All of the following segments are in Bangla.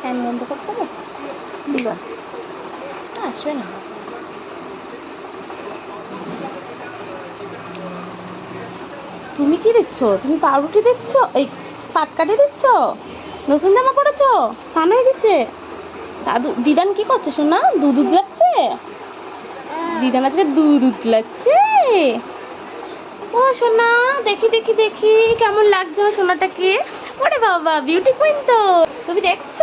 ফ্যান বন্ধ করতে হবে? দিবা আসবে না। তুমি কি দিচ্ছ? তুমি পাউরুটি দিচ্ছ? এই পাটকাটি দিচ্ছ? নতুন জামা পড়েছো? স্নান হয়ে গেছে? দাদু, দিদান কি করছে শোনা দুধ উতলাচ্ছে? দিদান আজকে দুধ উতলাচ্ছে। ও সোনা দেখি দেখি দেখি, কেমন লাগছে সোনাটাকে? ওরে বাবা বিউটি কুইন তো। তুমি দেখছ?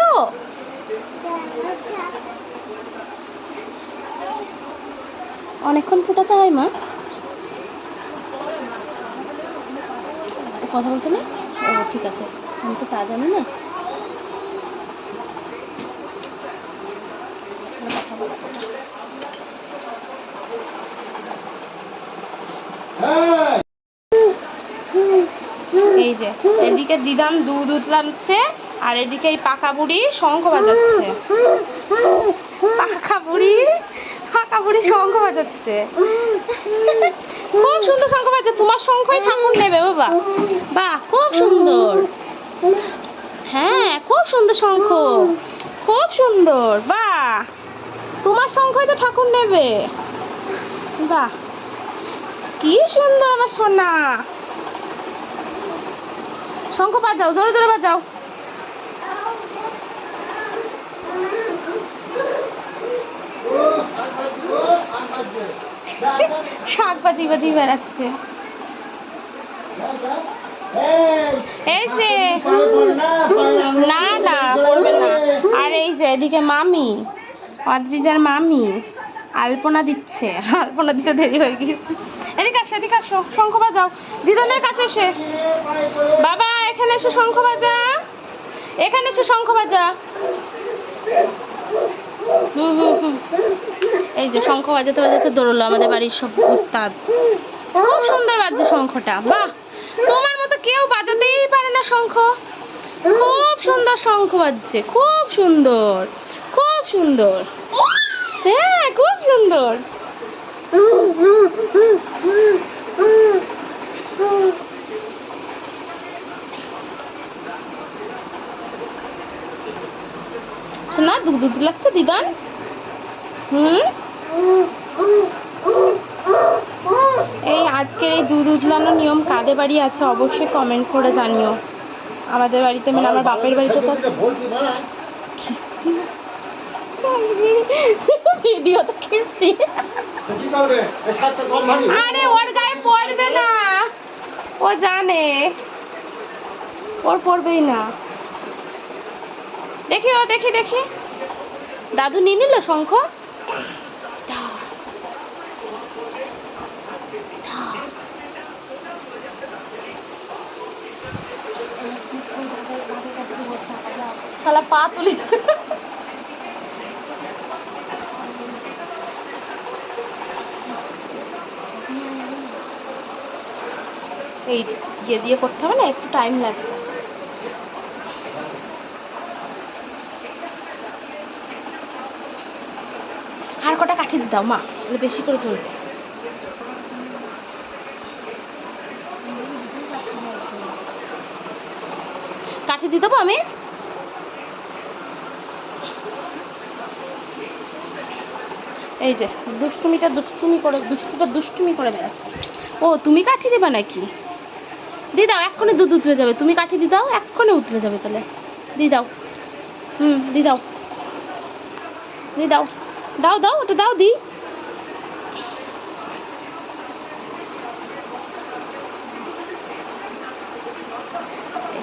অনেকক্ষণ ফুটাতে হয়, মা। কথা বলতে না ও, ঠিক আছে। আমি তো তা জানি না কথা বলো। এই যে, এদিকে দিদান দুধ উতলাচ্ছে, আর এদিকে এই পাকা বুড়ি শঙ্খ বাজাচ্ছে। পাকা বুড়ি পাকা বুড়ি শঙ্খ বাজাচ্ছে। খুব সুন্দর শঙ্খ বাজাচ্ছে, তোমার শঙ্খই ঠাকুর নেবে বাবা। বাহ, খুব সুন্দর। হ্যাঁ খুব সুন্দর শঙ্খ, খুব সুন্দর, বাহ। তোমার শঙ্খই তো ঠাকুর নেবে। বাহ, কি সুন্দর আমার সোনা। শঙ্খ বাজাও, জোরে জোরে বাজাও। শাক বাজি বাজি বেড়াচ্ছে। এই যে না না পড়বে না। আর এই যে, এদিকে মামি, অদ্রিজার মামি। আলপনা দিচ্ছে। আলপনা দিতে দেরি হয়ে গিয়েছে। এদিকে আসো এদিকে আসো, শঙ্খ বাজাও। দিদনের কাছে এসে। বাবা, এখানে এসে শঙ্খ বাজা। এখানে এসে শঙ্খ বাজা। হুম হুম হুম। এই যে শঙ্খ বাজাতে বাজাতে দৌড়লো আমাদের বাড়ির সব উস্তাদ। খুব সুন্দর বাজছে শঙ্খটা। বাহ! তোমার মতো কেউ বাজাতেই পারে না শঙ্খ। খুব সুন্দর শঙ্খ বাজছে। খুব সুন্দর। খুব সুন্দর। হ্যাঁ খুব সুন্দর শোনা দুধ দুধ লাগছে দিদান হুম এই আজকের এই দুধ উতলানোর নিয়ম কাদের বাড়ি আছে অবশ্যই কমেন্ট করে জানিও আমাদের বাড়িতে মানে আমার বাপের বাড়িতে তো আরে ওর গায়ে পড়বে না। ও জানে। ওর পড়বেই না। দেখি ও, দেখি দেখি। দাদু নিয়ে নিল শঙ্খ। শালা পা তুলিস। এই ইয়ে দিয়ে করতে হবে না, একটু টাইম লাগবে। আর কটা কাঠি দিয়ে দাও, মা বেশি করে চলবে কাঠি দিয়ে দেবো আমি? এই যে, দুষ্টুমিটা দুষ্টুমি করে, দুষ্টুটা দুষ্টুমি করে বেড়াচ্ছে। ও, তুমি কাঠি দেবা নাকি? দি দাও এক্ষুনি দুধ উতলে যাবে। তুমি কাঠি দি দাও এক্ষুনি উতলে যাবে তাহলে। দি দাও। হুম দি দাও। দি দাও। দাও দাও ওটা দাও দি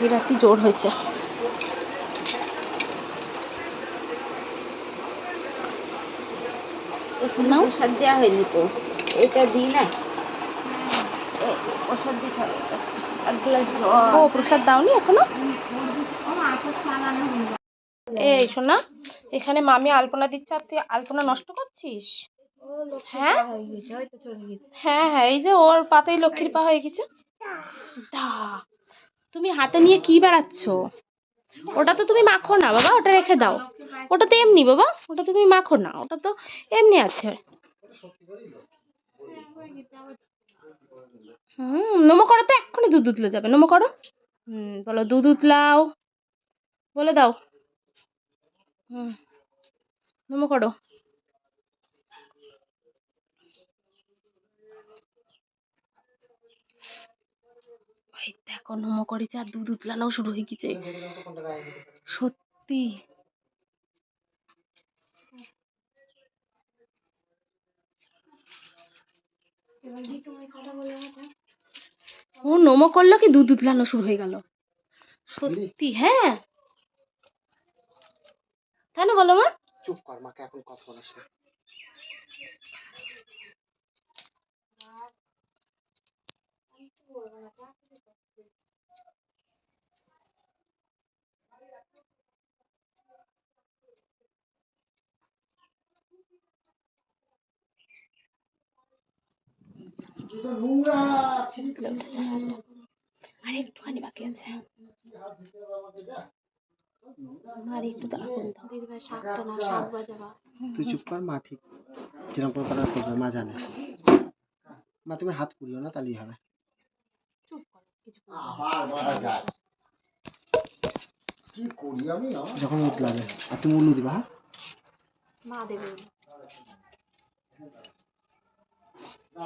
বিরাটই জোর হয়েছে। নাও। প্রসাদ দেওয়া হয়নি তো। এটা দিই না? ও। প্রসাদ দাওনি এখনও? এই শোনা, এখানে মামি আলপনা দিচ্ছে আর তুই আলপনা নষ্ট করছিস? হ্যাঁ? হ্যাঁ হ্যাঁ এই যে ওর পাতেই লক্ষ্মীর পা হয়ে গেছে। দা তুমি হাতে নিয়ে কি বেড়াচ্ছ? ওটা তো তুমি মাখো না, বাবা, ওটা রেখে দাও। ওটা তো এমনি, বাবা, ওটা তো তুমি মাখো না, ওটা তো এমনি আছে। হুম, নমো করো তো, এক্ষুনি দুধ উতলে যাবে করো। হুম, বলো দুধ উতলাও, বলে দাও। হুম করো। দেখো, নমো করেছে আর দুধ উতলানো শুরু হয়ে গেছে। সত্যি। ও নমো করল কি দুধ উতলানো শুরু হয়ে গেল। সত্যি হ্যাঁ? তাই না বলো মা। চুপ কর মাকে এখন কথা বলিস না আর একটুখানি বাকি আছে আর একটু তো আগুন শাকটা না শাক বাজাবা তুই চুপ কর মা ঠিক যেরকম করে করার করবে মা জানে। মা তুমি হাত পুড়িও না তাহলেই হবে। কি করি আমি যখন উঠলাবে আর তুমি উল্লু দিবা হ্যাঁ? মা দেবে। এ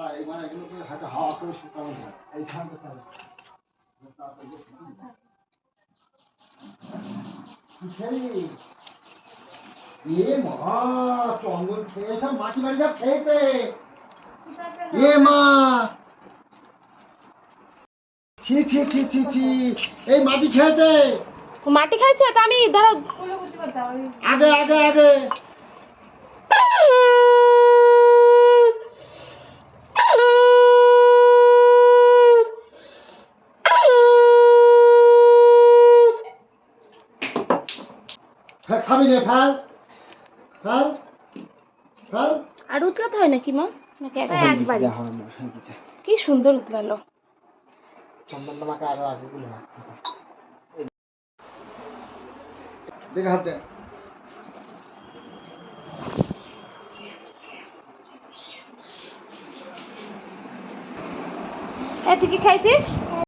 মা চন্দন খেয়ে সব মাটি বাড়ি সব খেয়েছে। এ মা! ছি ছি ছি ছি ছি। এই মাটি খেয়েছে। মাটি খাইছে তা আমি ধরো আগে আগে আগে। খাবি ফেল। ফেল। ফেল। আর উতলাতে হয় নাকি মা? নাকি হয় হয়ে গেছে কি সুন্দর উতলালো। চন্দনটা মাকে আরও আগে গুলো দেখে হাত এ তুই কি খাইছিস?